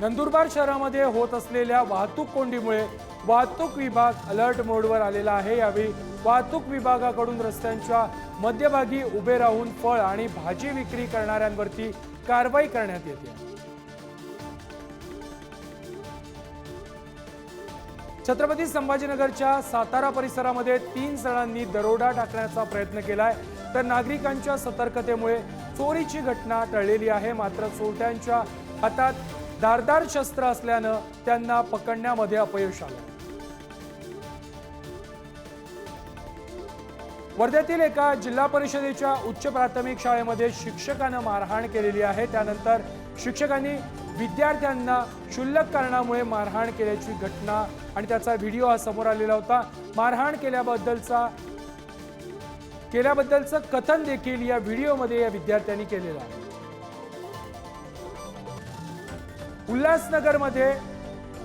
नंदुरबार शहरामध्ये होत असलेल्या वाहतूक कोंडीमुळे वाहतूक विभाग अलर्ट मोडवर आलेला आहे. यावेळी वाहतूक विभागाकडून रस्त्यांच्या मध्यभागी उभे राहून फळ आणि भाजी विक्री करणाऱ्यांवरती कारवाई करण्यात येते. छत्रपती संभाजीनगरच्या सातारा परिसरामध्ये तीन जणांनी दरोडा टाकण्याचा प्रयत्न केलाय. तर नागरिकांच्या सतर्कतेमुळे चोरीची घटना टळलेली आहे. मात्र चोरट्यांच्या हातात धारदार शस्त्र असल्यानं त्यांना पकडण्यामध्ये अपयश आलं. वर्ध्यातील एका जिल्हा परिषदेच्या उच्च प्राथमिक शाळेमध्ये शिक्षकानं मारहाण केलेली आहे. त्यानंतर शिक्षकांनी विद्यार्थ्यांना क्षुल्लक कारणामुळे मारहाण केल्याची घटना आणि त्याचा व्हिडिओ हा समोर आलेला होता. मारहाण केल्याबद्दलचा केल्याबद्दलचं कथन देखील या व्हिडिओमध्ये या विद्यार्थ्यांनी केलेलं आहे. उल्हासनगरमध्ये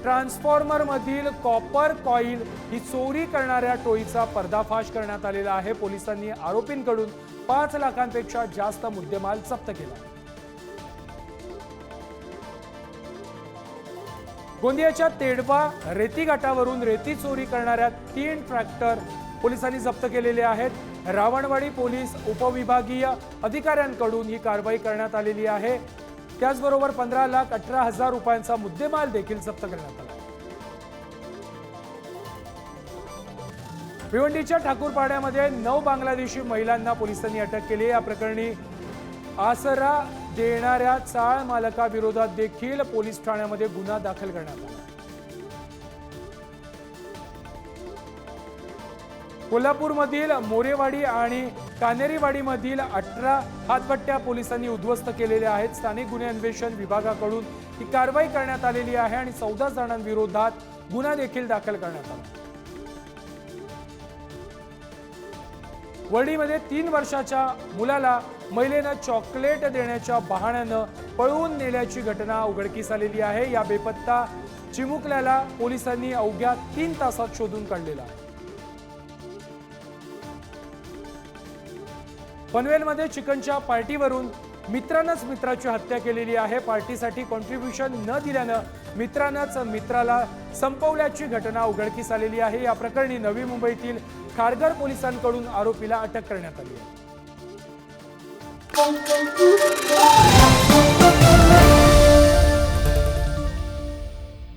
ट्रान्सफॉर्मरमधील कॉपर कॉईल ही चोरी करणाऱ्या टोळीचा पर्दाफाश करण्यात आलेला आहे. पोलिसांनी आरोपींकडून पाच लाखांपेक्षा जास्त मुद्देमाल जप्त केला. गोंदियाच्या तेडवा रेती घाटावरून रेती चोरी करणाऱ्या तीन ट्रॅक्टर पोलिसांनी जप्त केलेले आहेत. रावणवाडी पोलीस उपविभागीय अधिकाऱ्यांकडून ही कारवाई करण्यात आलेली आहे. त्याचबरोबर पंधरा लाख अठरा हजार रुपयांचा मुद्देमाल देखील जप्त करण्यात आला. भिवंडीच्या ठाकूरपाड्यामध्ये नऊ बांगलादेशी महिलांना पोलिसांनी अटक केली. या प्रकरणी आसरा देणाऱ्या चाळ मालकाविरोधात देखील पोलीस ठाण्यामध्ये गुन्हा दाखल करण्यात आला. कोल्हापूरमधील मोरेवाडी आणि कानेरीवाडीमधील अठरा हातभट्ट्या पोलिसांनी उद्ध्वस्त केलेल्या आहेत. स्थानिक गुन्हे अन्वेषण विभागाकडून ही कारवाई करण्यात आलेली आहे आणि चौदा जणांविरोधात गुन्हा देखील दाखल करण्यात आला. वर्डीमध्ये तीन वर्षाच्या मुलाला महिलेनं चॉकलेट देण्याच्या बहाण्यानं पळवून नेल्याची घटना उघडकीस आलेली आहे. या बेपत्ता चिमुकल्याला पोलिसांनी अवघ्या तीन तासात शोधून काढलेला आहे. पनवेलमध्ये चिकनच्या पार्टीवरून मित्रानंच मित्राची हत्या केलेली आहे. पार्टीसाठी कॉन्ट्रीब्युशन न दिल्यानं मित्रानंच मित्राला संपवल्याची घटना उघडकीस आलेली आहे. या प्रकरणी नवी मुंबईतील खारघर पोलिसांकडून आरोपीला अटक करण्यात आली आहे.